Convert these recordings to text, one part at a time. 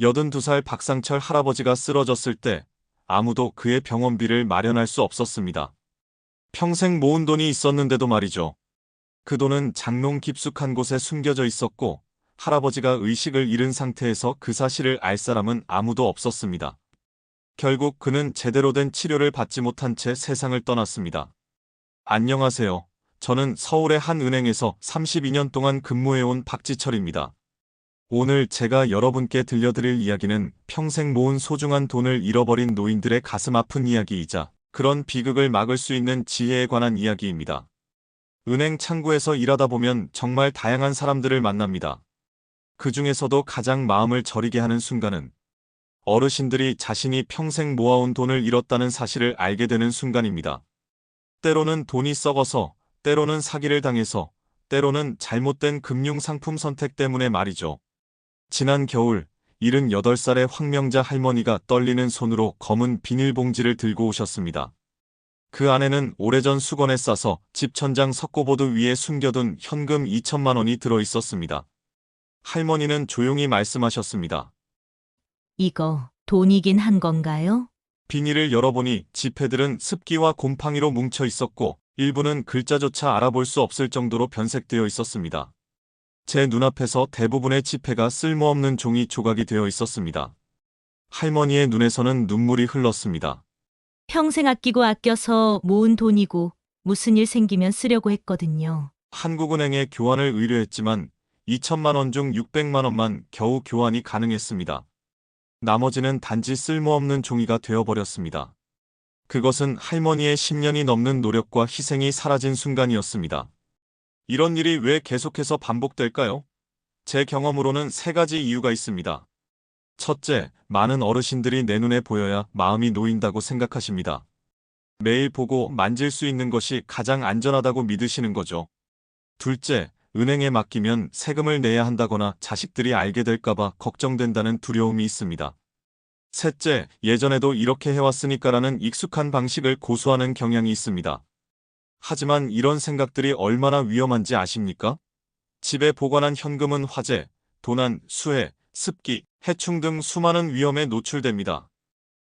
82살 박상철 할아버지가 쓰러졌을 때 아무도 그의 병원비를 마련할 수 없었습니다. 평생 모은 돈이 있었는데도 말이죠. 그 돈은 장롱 깊숙한 곳에 숨겨져 있었고 할아버지가 의식을 잃은 상태에서 그 사실을 알 사람은 아무도 없었습니다. 결국 그는 제대로 된 치료를 받지 못한 채 세상을 떠났습니다. 안녕하세요. 저는 서울의 한 은행에서 32년 동안 근무해온 박지철입니다. 오늘 제가 여러분께 들려드릴 이야기는 평생 모은 소중한 돈을 잃어버린 노인들의 가슴 아픈 이야기이자 그런 비극을 막을 수 있는 지혜에 관한 이야기입니다. 은행 창구에서 일하다 보면 정말 다양한 사람들을 만납니다. 그 중에서도 가장 마음을 저리게 하는 순간은 어르신들이 자신이 평생 모아온 돈을 잃었다는 사실을 알게 되는 순간입니다. 때로는 돈이 썩어서, 때로는 사기를 당해서, 때로는 잘못된 금융상품 선택 때문에 말이죠. 지난 겨울 78살의 황명자 할머니가 떨리는 손으로 검은 비닐봉지를 들고 오셨습니다. 그 안에는 오래전 수건에 싸서 집 천장 석고보드 위에 숨겨둔 현금 2천만 원이 들어 있었습니다. 할머니는 조용히 말씀하셨습니다. 이거 돈이긴 한 건가요? 비닐을 열어보니 지폐들은 습기와 곰팡이로 뭉쳐 있었고 일부는 글자조차 알아볼 수 없을 정도로 변색되어 있었습니다. 제 눈앞에서 대부분의 지폐가 쓸모없는 종이 조각이 되어 있었습니다. 할머니의 눈에서는 눈물이 흘렀습니다. 평생 아끼고 아껴서 모은 돈이고 무슨 일 생기면 쓰려고 했거든요. 한국은행에 교환을 의뢰했지만 2천만 원 중 600만 원만 겨우 교환이 가능했습니다. 나머지는 단지 쓸모없는 종이가 되어버렸습니다. 그것은 할머니의 10년이 넘는 노력과 희생이 사라진 순간이었습니다. 이런 일이 왜 계속해서 반복될까요? 제 경험으로는 세 가지 이유가 있습니다. 첫째, 많은 어르신들이 내 눈에 보여야 마음이 놓인다고 생각하십니다. 매일 보고 만질 수 있는 것이 가장 안전하다고 믿으시는 거죠. 둘째, 은행에 맡기면 세금을 내야 한다거나 자식들이 알게 될까봐 걱정된다는 두려움이 있습니다. 셋째, 예전에도 이렇게 해왔으니까라는 익숙한 방식을 고수하는 경향이 있습니다. 하지만 이런 생각들이 얼마나 위험한지 아십니까? 집에 보관한 현금은 화재, 도난, 수해, 습기, 해충 등 수많은 위험에 노출됩니다.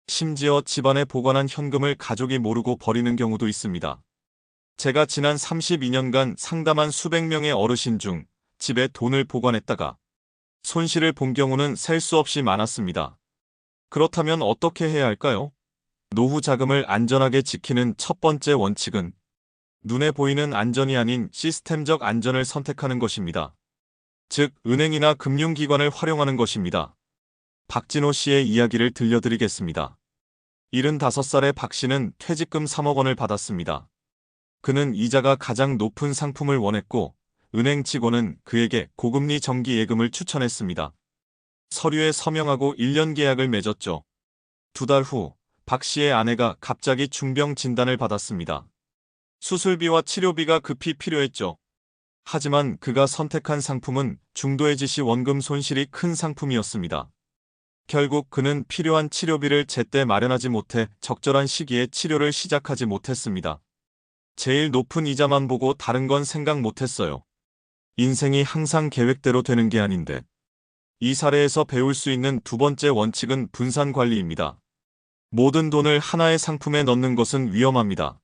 심지어 집안에 보관한 현금을 가족이 모르고 버리는 경우도 있습니다. 제가 지난 32년간 상담한 수백 명의 어르신 중 집에 돈을 보관했다가 손실을 본 경우는 셀 수 없이 많았습니다. 그렇다면 어떻게 해야 할까요? 노후 자금을 안전하게 지키는 첫 번째 원칙은 눈에 보이는 안전이 아닌 시스템적 안전을 선택하는 것입니다. 즉, 은행이나 금융기관을 활용하는 것입니다. 박진호 씨의 이야기를 들려드리겠습니다. 75살의 박 씨는 퇴직금 3억 원을 받았습니다. 그는 이자가 가장 높은 상품을 원했고 은행 직원은 그에게 고금리 정기 예금을 추천했습니다. 서류에 서명하고 1년 계약을 맺었죠. 두 달 후 박 씨의 아내가 갑자기 중병 진단을 받았습니다. 수술비와 치료비가 급히 필요했죠. 하지만 그가 선택한 상품은 중도의 지시 원금 손실이 큰 상품이었습니다. 결국 그는 필요한 치료비를 제때 마련하지 못해 적절한 시기에 치료를 시작하지 못했습니다. 제일 높은 이자만 보고 다른 건 생각 못했어요. 인생이 항상 계획대로 되는 게 아닌데. 이 사례에서 배울 수 있는 두 번째 원칙은 분산 관리입니다. 모든 돈을 하나의 상품에 넣는 것은 위험합니다.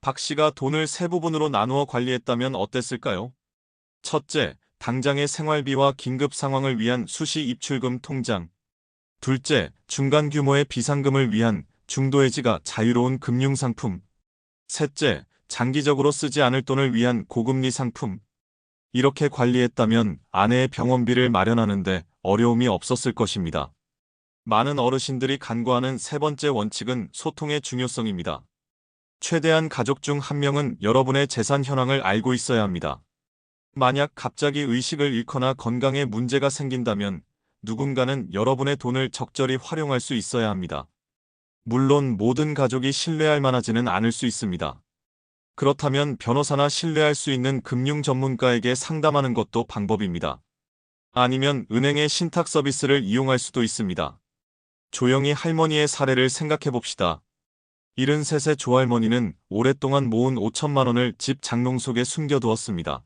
박 씨가 돈을 세 부분으로 나누어 관리했다면 어땠을까요? 첫째, 당장의 생활비와 긴급 상황을 위한 수시 입출금 통장. 둘째, 중간 규모의 비상금을 위한 중도 해지가 자유로운 금융 상품. 셋째, 장기적으로 쓰지 않을 돈을 위한 고금리 상품. 이렇게 관리했다면 아내의 병원비를 마련하는데 어려움이 없었을 것입니다. 많은 어르신들이 간과하는 세 번째 원칙은 소통의 중요성입니다. 최대한 가족 중 한 명은 여러분의 재산 현황을 알고 있어야 합니다. 만약 갑자기 의식을 잃거나 건강에 문제가 생긴다면 누군가는 여러분의 돈을 적절히 활용할 수 있어야 합니다. 물론 모든 가족이 신뢰할 만하지는 않을 수 있습니다. 그렇다면 변호사나 신뢰할 수 있는 금융 전문가에게 상담하는 것도 방법입니다. 아니면 은행의 신탁 서비스를 이용할 수도 있습니다. 조영희 할머니의 사례를 생각해 봅시다. 73세 조할머니는 오랫동안 모은 5천만 원을 집 장롱 속에 숨겨두었습니다.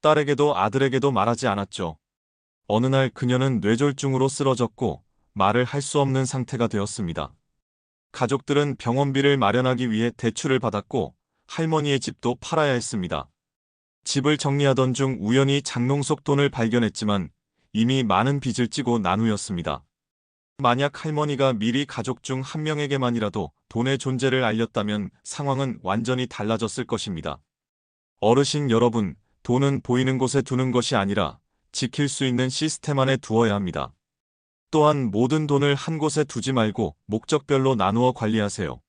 딸에게도 아들에게도 말하지 않았죠. 어느 날 그녀는 뇌졸중으로 쓰러졌고 말을 할 수 없는 상태가 되었습니다. 가족들은 병원비를 마련하기 위해 대출을 받았고 할머니의 집도 팔아야 했습니다. 집을 정리하던 중 우연히 장롱 속 돈을 발견했지만 이미 많은 빚을 지고 난 후였습니다. 만약 할머니가 미리 가족 중 한 명에게만이라도 돈의 존재를 알렸다면 상황은 완전히 달라졌을 것입니다. 어르신 여러분, 돈은 보이는 곳에 두는 것이 아니라 지킬 수 있는 시스템 안에 두어야 합니다. 또한 모든 돈을 한 곳에 두지 말고 목적별로 나누어 관리하세요.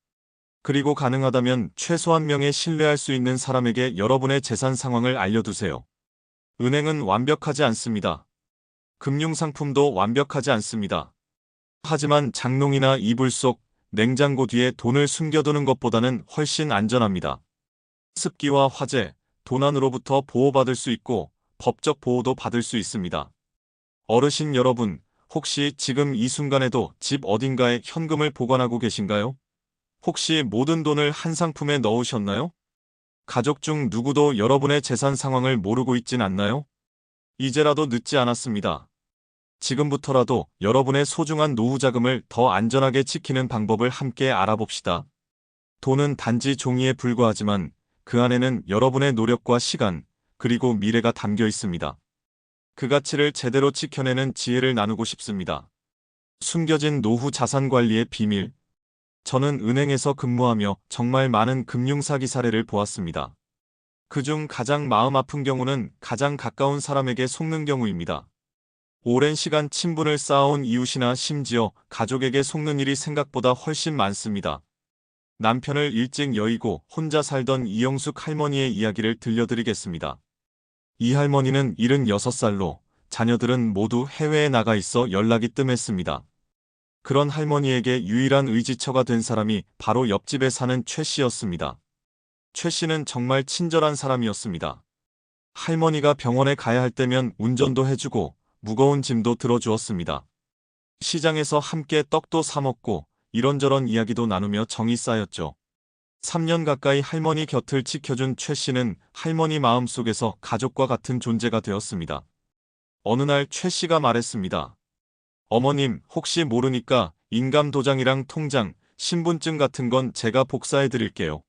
그리고 가능하다면 최소 한 명의 신뢰할 수 있는 사람에게 여러분의 재산 상황을 알려두세요. 은행은 완벽하지 않습니다. 금융상품도 완벽하지 않습니다. 하지만 장롱이나 이불 속, 냉장고 뒤에 돈을 숨겨두는 것보다는 훨씬 안전합니다. 습기와 화재, 도난으로부터 보호받을 수 있고 법적 보호도 받을 수 있습니다. 어르신 여러분, 혹시 지금 이 순간에도 집 어딘가에 현금을 보관하고 계신가요? 혹시 모든 돈을 한 상품에 넣으셨나요? 가족 중 누구도 여러분의 재산 상황을 모르고 있진 않나요? 이제라도 늦지 않았습니다. 지금부터라도 여러분의 소중한 노후 자금을 더 안전하게 지키는 방법을 함께 알아봅시다. 돈은 단지 종이에 불과하지만 그 안에는 여러분의 노력과 시간, 그리고 미래가 담겨 있습니다. 그 가치를 제대로 지켜내는 지혜를 나누고 싶습니다. 숨겨진 노후 자산 관리의 비밀. 저는 은행에서 근무하며 정말 많은 금융사기 사례를 보았습니다. 그중 가장 마음 아픈 경우는 가장 가까운 사람에게 속는 경우입니다. 오랜 시간 친분을 쌓아온 이웃이나 심지어 가족에게 속는 일이 생각보다 훨씬 많습니다. 남편을 일찍 여의고 혼자 살던 이영숙 할머니의 이야기를 들려드리겠습니다. 이 할머니는 76살로 자녀들은 모두 해외에 나가 있어 연락이 뜸했습니다. 그런 할머니에게 유일한 의지처가 된 사람이 바로 옆집에 사는 최 씨였습니다. 최 씨는 정말 친절한 사람이었습니다. 할머니가 병원에 가야 할 때면 운전도 해주고 무거운 짐도 들어주었습니다. 시장에서 함께 떡도 사먹고 이런저런 이야기도 나누며 정이 쌓였죠. 3년 가까이 할머니 곁을 지켜준 최 씨는 할머니 마음속에서 가족과 같은 존재가 되었습니다. 어느 날 최 씨가 말했습니다. 어머님, 혹시 모르니까 인감 도장이랑 통장, 신분증 같은 건 제가 복사해 드릴게요.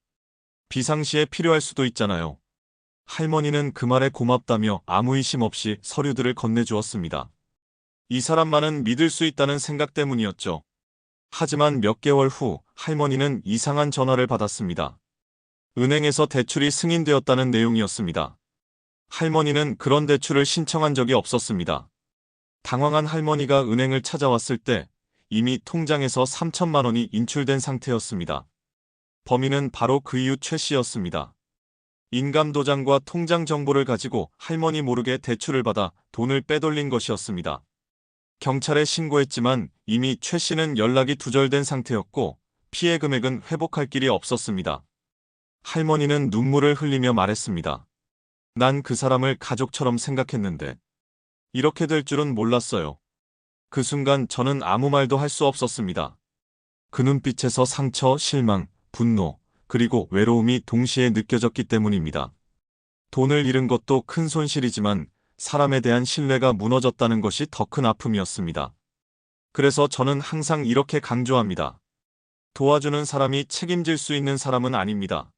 비상시에 필요할 수도 있잖아요. 할머니는 그 말에 고맙다며 아무 의심 없이 서류들을 건네주었습니다. 이 사람만은 믿을 수 있다는 생각 때문이었죠. 하지만 몇 개월 후 할머니는 이상한 전화를 받았습니다. 은행에서 대출이 승인되었다는 내용이었습니다. 할머니는 그런 대출을 신청한 적이 없었습니다. 당황한 할머니가 은행을 찾아왔을 때 이미 통장에서 3천만 원이 인출된 상태였습니다. 범인은 바로 그 이웃 최 씨였습니다. 인감도장과 통장 정보를 가지고 할머니 모르게 대출을 받아 돈을 빼돌린 것이었습니다. 경찰에 신고했지만 이미 최 씨는 연락이 두절된 상태였고 피해 금액은 회복할 길이 없었습니다. 할머니는 눈물을 흘리며 말했습니다. 난 그 사람을 가족처럼 생각했는데 이렇게 될 줄은 몰랐어요. 그 순간 저는 아무 말도 할 수 없었습니다. 그 눈빛에서 상처, 실망, 분노, 그리고 외로움이 동시에 느껴졌기 때문입니다. 돈을 잃은 것도 큰 손실이지만 사람에 대한 신뢰가 무너졌다는 것이 더 큰 아픔이었습니다. 그래서 저는 항상 이렇게 강조합니다. 도와주는 사람이 책임질 수 있는 사람은 아닙니다.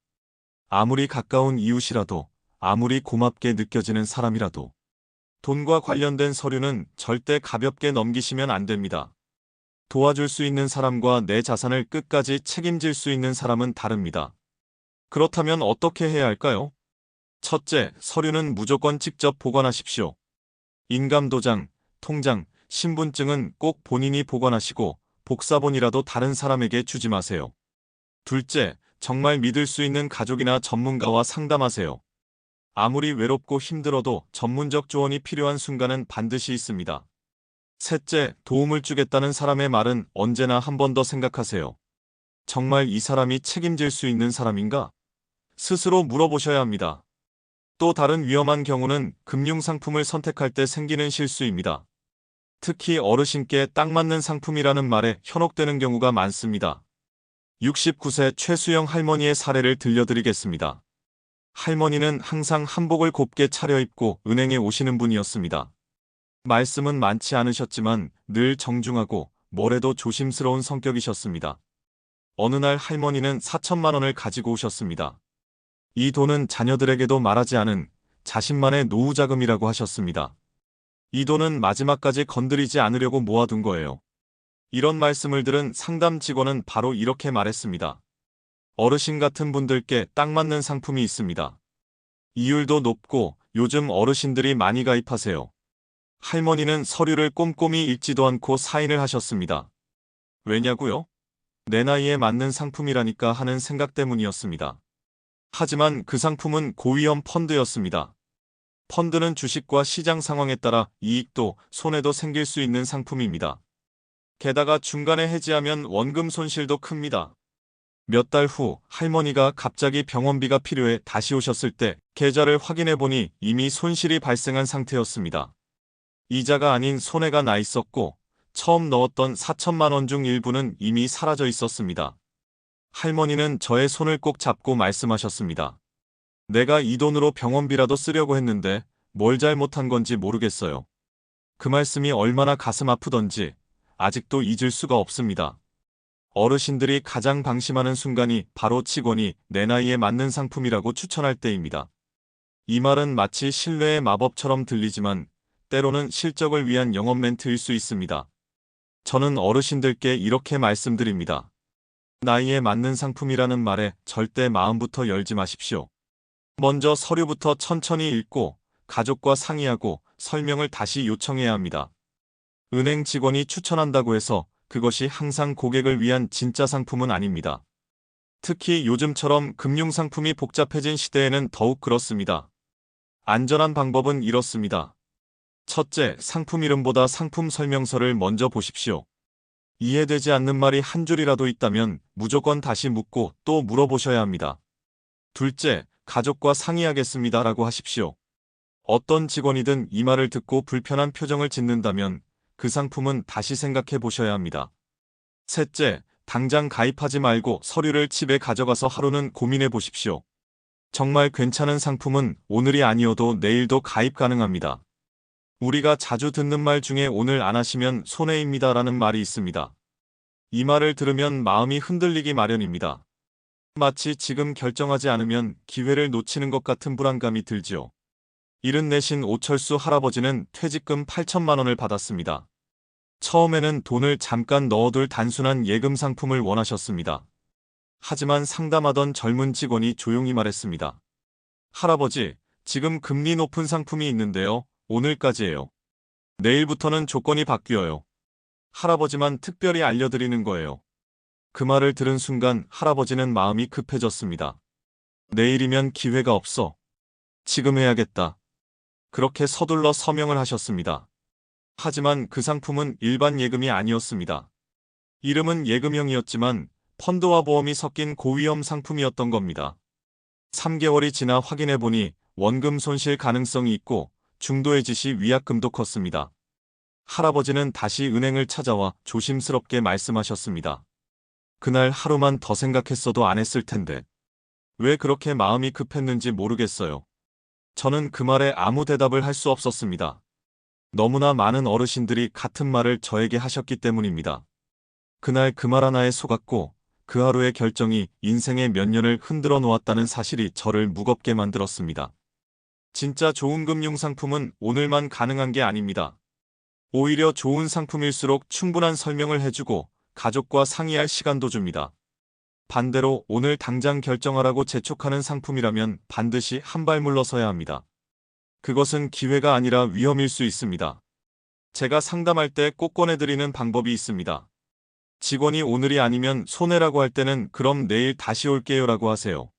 아무리 가까운 이웃이라도, 아무리 고맙게 느껴지는 사람이라도, 돈과 관련된 서류는 절대 가볍게 넘기시면 안 됩니다. 도와줄 수 있는 사람과 내 자산을 끝까지 책임질 수 있는 사람은 다릅니다. 그렇다면 어떻게 해야 할까요? 첫째, 서류는 무조건 직접 보관하십시오. 인감도장, 통장, 신분증은 꼭 본인이 보관하시고 복사본이라도 다른 사람에게 주지 마세요. 둘째, 정말 믿을 수 있는 가족이나 전문가와 상담하세요. 아무리 외롭고 힘들어도 전문적 조언이 필요한 순간은 반드시 있습니다. 셋째, 도움을 주겠다는 사람의 말은 언제나 한 번 더 생각하세요. 정말 이 사람이 책임질 수 있는 사람인가? 스스로 물어보셔야 합니다. 또 다른 위험한 경우는 금융상품을 선택할 때 생기는 실수입니다. 특히 어르신께 딱 맞는 상품이라는 말에 현혹되는 경우가 많습니다. 69세 최수영 할머니의 사례를 들려드리겠습니다. 할머니는 항상 한복을 곱게 차려입고 은행에 오시는 분이었습니다. 말씀은 많지 않으셨지만 늘 정중하고 뭐래도 조심스러운 성격이셨습니다. 어느 날 할머니는 4천만 원을 가지고 오셨습니다. 이 돈은 자녀들에게도 말하지 않은 자신만의 노후 자금이라고 하셨습니다. 이 돈은 마지막까지 건드리지 않으려고 모아둔 거예요. 이런 말씀을 들은 상담 직원은 바로 이렇게 말했습니다. 어르신 같은 분들께 딱 맞는 상품이 있습니다. 이율도 높고 요즘 어르신들이 많이 가입하세요. 할머니는 서류를 꼼꼼히 읽지도 않고 사인을 하셨습니다. 왜냐고요? 내 나이에 맞는 상품이라니까 하는 생각 때문이었습니다. 하지만 그 상품은 고위험 펀드였습니다. 펀드는 주식과 시장 상황에 따라 이익도 손해도 생길 수 있는 상품입니다. 게다가 중간에 해지하면 원금 손실도 큽니다. 몇 달 후 할머니가 갑자기 병원비가 필요해 다시 오셨을 때 계좌를 확인해 보니 이미 손실이 발생한 상태였습니다. 이자가 아닌 손해가 나 있었고 처음 넣었던 4천만 원 중 일부는 이미 사라져 있었습니다. 할머니는 저의 손을 꼭 잡고 말씀하셨습니다. 내가 이 돈으로 병원비라도 쓰려고 했는데 뭘 잘못한 건지 모르겠어요. 그 말씀이 얼마나 가슴 아프던지 아직도 잊을 수가 없습니다. 어르신들이 가장 방심하는 순간이 바로 직원이 내 나이에 맞는 상품이라고 추천할 때입니다. 이 말은 마치 신뢰의 마법처럼 들리지만 때로는 실적을 위한 영업 멘트일 수 있습니다. 저는 어르신들께 이렇게 말씀드립니다. 나이에 맞는 상품이라는 말에 절대 마음부터 열지 마십시오. 먼저 서류부터 천천히 읽고 가족과 상의하고 설명을 다시 요청해야 합니다. 은행 직원이 추천한다고 해서 그것이 항상 고객을 위한 진짜 상품은 아닙니다. 특히 요즘처럼 금융상품이 복잡해진 시대에는 더욱 그렇습니다. 안전한 방법은 이렇습니다. 첫째, 상품 이름보다 상품 설명서를 먼저 보십시오. 이해되지 않는 말이 한 줄이라도 있다면 무조건 다시 묻고 또 물어보셔야 합니다. 둘째, 가족과 상의하겠습니다 라고 하십시오. 어떤 직원이든 이 말을 듣고 불편한 표정을 짓는다면 그 상품은 다시 생각해 보셔야 합니다. 셋째, 당장 가입하지 말고 서류를 집에 가져가서 하루는 고민해 보십시오. 정말 괜찮은 상품은 오늘이 아니어도 내일도 가입 가능합니다. 우리가 자주 듣는 말 중에 오늘 안 하시면 손해입니다 라는 말이 있습니다. 이 말을 들으면 마음이 흔들리기 마련입니다. 마치 지금 결정하지 않으면 기회를 놓치는 것 같은 불안감이 들지요. 이른 내신 오철수 할아버지는 퇴직금 8천만 원을 받았습니다. 처음에는 돈을 잠깐 넣어둘 단순한 예금 상품을 원하셨습니다. 하지만 상담하던 젊은 직원이 조용히 말했습니다. 할아버지, 지금 금리 높은 상품이 있는데요. 오늘까지예요. 내일부터는 조건이 바뀌어요. 할아버지만 특별히 알려드리는 거예요. 그 말을 들은 순간 할아버지는 마음이 급해졌습니다. 내일이면 기회가 없어. 지금 해야겠다. 그렇게 서둘러 서명을 하셨습니다. 하지만 그 상품은 일반 예금이 아니었습니다. 이름은 예금형이었지만 펀드와 보험이 섞인 고위험 상품이었던 겁니다. 3개월이 지나 확인해 보니 원금 손실 가능성이 있고 짓이 위약금도 컸습니다. 할아버지는 다시 은행을 찾아와 조심스럽게 말씀하셨습니다. 그날 하루만 더 생각했어도 안 했을 텐데. 왜 그렇게 마음이 급했는지 모르겠어요. 저는 그 말에 아무 대답을 할 수 없었습니다. 너무나 많은 어르신들이 같은 말을 저에게 하셨기 때문입니다. 그날 그 말 하나에 속았고 그 하루의 결정이 인생의 몇 년을 흔들어 놓았다는 사실이 저를 무겁게 만들었습니다. 진짜 좋은 금융 상품은 오늘만 가능한 게 아닙니다. 오히려 좋은 상품일수록 충분한 설명을 해주고 가족과 상의할 시간도 줍니다. 반대로 오늘 당장 결정하라고 재촉하는 상품이라면 반드시 한 발 물러서야 합니다. 그것은 기회가 아니라 위험일 수 있습니다. 제가 상담할 때 꼭 권해드리는 방법이 있습니다. 직원이 오늘이 아니면 손해라고 할 때는 그럼 내일 다시 올게요라고 하세요.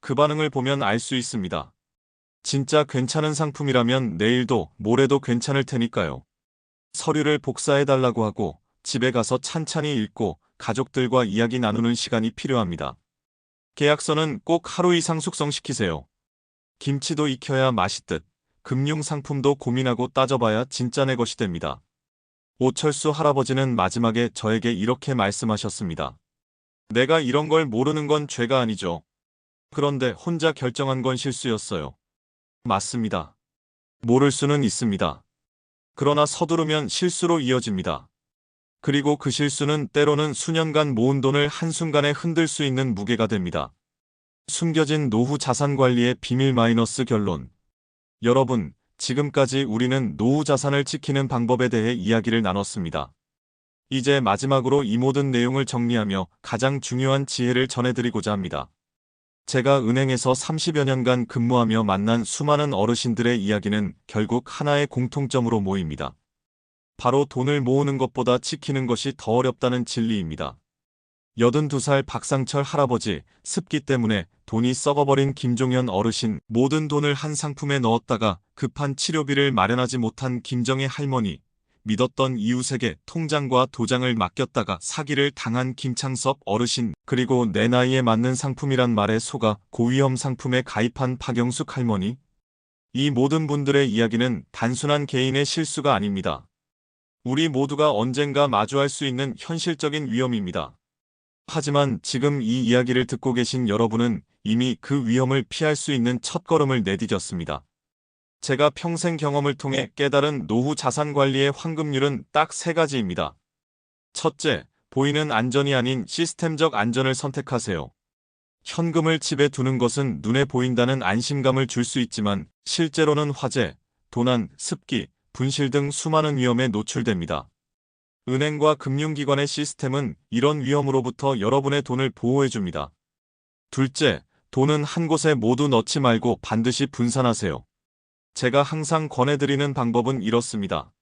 그 반응을 보면 알 수 있습니다. 진짜 괜찮은 상품이라면 내일도 모레도 괜찮을 테니까요. 서류를 복사해달라고 하고 집에 가서 찬찬히 읽고 가족들과 이야기 나누는 시간이 필요합니다. 계약서는 꼭 하루 이상 숙성시키세요. 김치도 익혀야 맛있듯 금융 상품도 고민하고 따져봐야 진짜 내 것이 됩니다. 오철수 할아버지는 마지막에 저에게 이렇게 말씀하셨습니다. 내가 이런 걸 모르는 건 죄가 아니죠. 그런데 혼자 결정한 건 실수였어요. 맞습니다. 모를 수는 있습니다. 그러나 서두르면 실수로 이어집니다. 그리고 그 실수는 때로는 수년간 모은 돈을 한순간에 흔들 수 있는 무게가 됩니다. 숨겨진 노후 자산 관리의 비밀 마이너스 결론. 여러분, 지금까지 우리는 노후 자산을 지키는 방법에 대해 이야기를 나눴습니다. 이제 마지막으로 이 모든 내용을 정리하며 가장 중요한 지혜를 전해드리고자 합니다. 제가 은행에서 30여 년간 근무하며 만난 수많은 어르신들의 이야기는 결국 하나의 공통점으로 모입니다. 바로 돈을 모으는 것보다 지키는 것이 더 어렵다는 진리입니다. 82살 박상철 할아버지, 습기 때문에 돈이 썩어버린 김종현 어르신, 모든 돈을 한 상품에 넣었다가 급한 치료비를 마련하지 못한 김정혜 할머니, 믿었던 이웃에게 통장과 도장을 맡겼다가 사기를 당한 김창섭 어르신, 그리고 내 나이에 맞는 상품이란 말에 속아 고위험 상품에 가입한 박영숙 할머니. 이 모든 분들의 이야기는 단순한 개인의 실수가 아닙니다. 우리 모두가 언젠가 마주할 수 있는 현실적인 위험입니다. 하지만 지금 이 이야기를 듣고 계신 여러분은 이미 그 위험을 피할 수 있는 첫걸음을 내디뎠습니다. 제가 평생 경험을 통해 깨달은 노후 자산 관리의 황금률은 딱 세 가지입니다. 첫째, 보이는 안전이 아닌 시스템적 안전을 선택하세요. 현금을 집에 두는 것은 눈에 보인다는 안심감을 줄 수 있지만 실제로는 화재, 도난, 습기, 분실 등 수많은 위험에 노출됩니다. 은행과 금융기관의 시스템은 이런 위험으로부터 여러분의 돈을 보호해줍니다. 둘째, 돈은 한 곳에 모두 넣지 말고 반드시 분산하세요. 제가 항상 권해드리는 방법은 이렇습니다.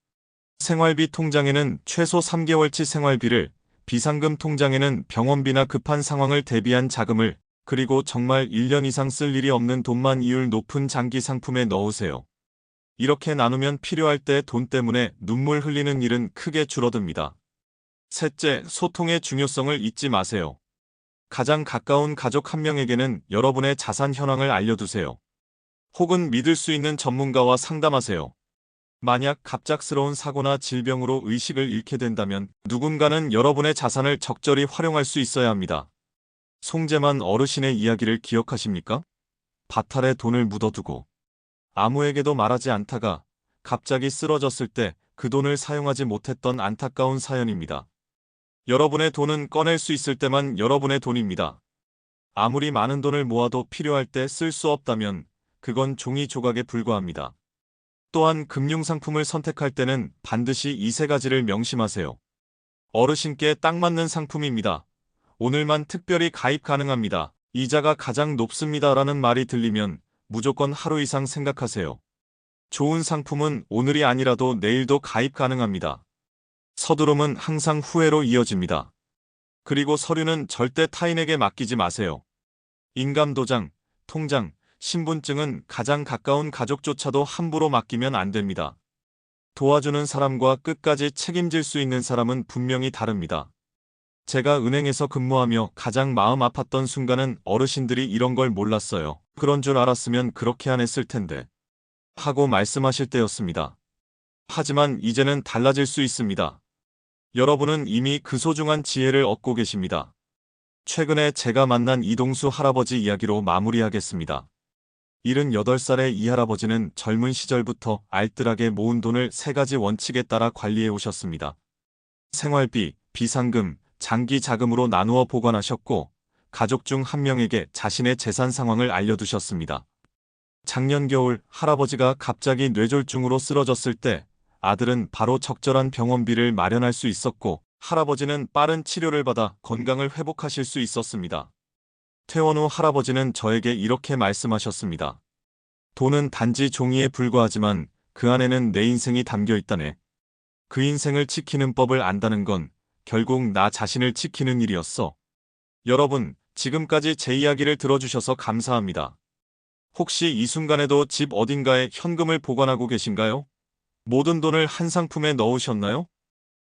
생활비 통장에는 최소 3개월치 생활비를, 비상금 통장에는 병원비나 급한 상황을 대비한 자금을, 그리고 정말 1년 이상 쓸 일이 없는 돈만 이율 높은 장기 상품에 넣으세요. 이렇게 나누면 필요할 때 돈 때문에 눈물 흘리는 일은 크게 줄어듭니다. 셋째, 소통의 중요성을 잊지 마세요. 가장 가까운 가족 한 명에게는 여러분의 자산 현황을 알려두세요. 혹은 믿을 수 있는 전문가와 상담하세요. 만약 갑작스러운 사고나 질병으로 의식을 잃게 된다면 누군가는 여러분의 자산을 적절히 활용할 수 있어야 합니다. 송재만 어르신의 이야기를 기억하십니까? 바탈에 돈을 묻어두고 아무에게도 말하지 않다가 갑자기 쓰러졌을 때 그 돈을 사용하지 못했던 안타까운 사연입니다. 여러분의 돈은 꺼낼 수 있을 때만 여러분의 돈입니다. 아무리 많은 돈을 모아도 필요할 때 쓸 수 없다면 그건 종이 조각에 불과합니다. 또한 금융상품을 선택할 때는 반드시 이 세 가지를 명심하세요. 어르신께 딱 맞는 상품입니다. 오늘만 특별히 가입 가능합니다. 이자가 가장 높습니다 라는 말이 들리면 무조건 하루 이상 생각하세요. 좋은 상품은 오늘이 아니라도 내일도 가입 가능합니다. 서두름은 항상 후회로 이어집니다. 그리고 서류는 절대 타인에게 맡기지 마세요. 인감도장, 통장, 신분증은 가장 가까운 가족조차도 함부로 맡기면 안 됩니다. 도와주는 사람과 끝까지 책임질 수 있는 사람은 분명히 다릅니다. 제가 은행에서 근무하며 가장 마음 아팠던 순간은 어르신들이 이런 걸 몰랐어요. 그런 줄 알았으면 그렇게 안 했을 텐데. 하고 말씀하실 때였습니다. 하지만 이제는 달라질 수 있습니다. 여러분은 이미 그 소중한 지혜를 얻고 계십니다. 최근에 제가 만난 이동수 할아버지 이야기로 마무리하겠습니다. 78살의 이 할아버지는 젊은 시절부터 알뜰하게 모은 돈을 세 가지 원칙에 따라 관리해 오셨습니다. 생활비, 비상금, 장기 자금으로 나누어 보관하셨고, 가족 중 한 명에게 자신의 재산 상황을 알려두셨습니다. 작년 겨울 할아버지가 갑자기 뇌졸중으로 쓰러졌을 때 아들은 바로 적절한 병원비를 마련할 수 있었고, 할아버지는 빠른 치료를 받아 건강을 회복하실 수 있었습니다. 퇴원 후 할아버지는 저에게 이렇게 말씀하셨습니다. 돈은 단지 종이에 불과하지만 그 안에는 내 인생이 담겨 있다네. 그 인생을 지키는 법을 안다는 건 결국 나 자신을 지키는 일이었어. 여러분, 지금까지 제 이야기를 들어주셔서 감사합니다. 혹시 이 순간에도 집 어딘가에 현금을 보관하고 계신가요? 모든 돈을 한 상품에 넣으셨나요?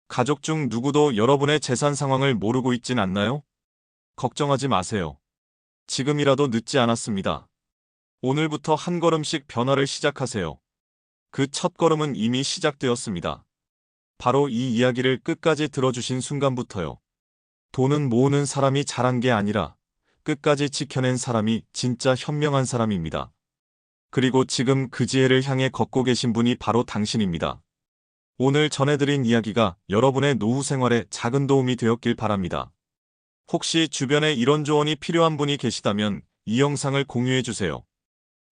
가족 중 누구도 여러분의 재산 상황을 모르고 있진 않나요? 걱정하지 마세요. 지금이라도 늦지 않았습니다. 오늘부터 한 걸음씩 변화를 시작하세요. 그 첫 걸음은 이미 시작되었습니다. 바로 이 이야기를 끝까지 들어주신 순간부터요. 돈은 모으는 사람이 잘한 게 아니라 끝까지 지켜낸 사람이 진짜 현명한 사람입니다. 그리고 지금 그 지혜를 향해 걷고 계신 분이 바로 당신입니다. 오늘 전해드린 이야기가 여러분의 노후 생활에 작은 도움이 되었길 바랍니다. 혹시 주변에 이런 조언이 필요한 분이 계시다면 이 영상을 공유해 주세요.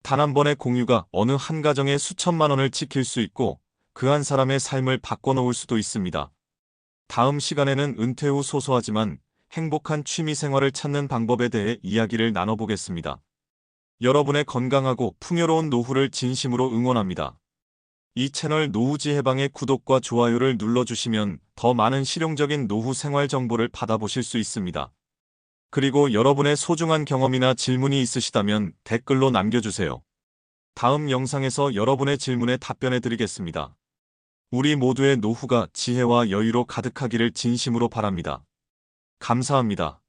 단 한 번의 공유가 어느 한 가정의 수천만 원을 지킬 수 있고 그 한 사람의 삶을 바꿔놓을 수도 있습니다. 다음 시간에는 은퇴 후 소소하지만 행복한 취미 생활을 찾는 방법에 대해 이야기를 나눠보겠습니다. 여러분의 건강하고 풍요로운 노후를 진심으로 응원합니다. 이 채널 노후지 해방의 구독과 좋아요를 눌러주시면 더 많은 실용적인 노후 생활 정보를 받아보실 수 있습니다. 그리고 여러분의 소중한 경험이나 질문이 있으시다면 댓글로 남겨주세요. 다음 영상에서 여러분의 질문에 답변해 드리겠습니다. 우리 모두의 노후가 지혜와 여유로 가득하기를 진심으로 바랍니다. 감사합니다.